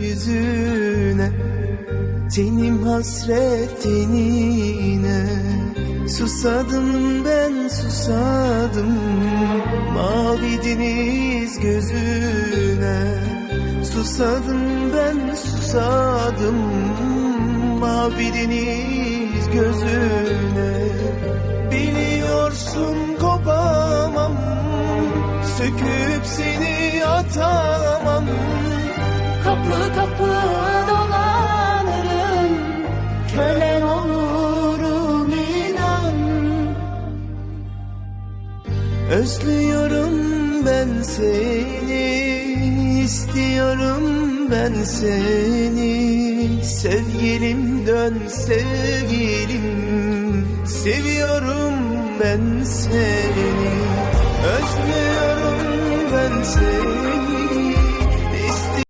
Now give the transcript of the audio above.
yüzüne Tenim hasretinine Susadım ben susadım Mavi deniz gözüne. Susadım ben susadım Mavi deniz gözüne. Biliyorsun kopamam Söküp seni atamam Kapı kapı Kölen olurum inan. Özlüyorum ben seni istiyorum ben seni. Sevgilim dön sevgilim Seviyorum ben seni. Özlüyorum ben seni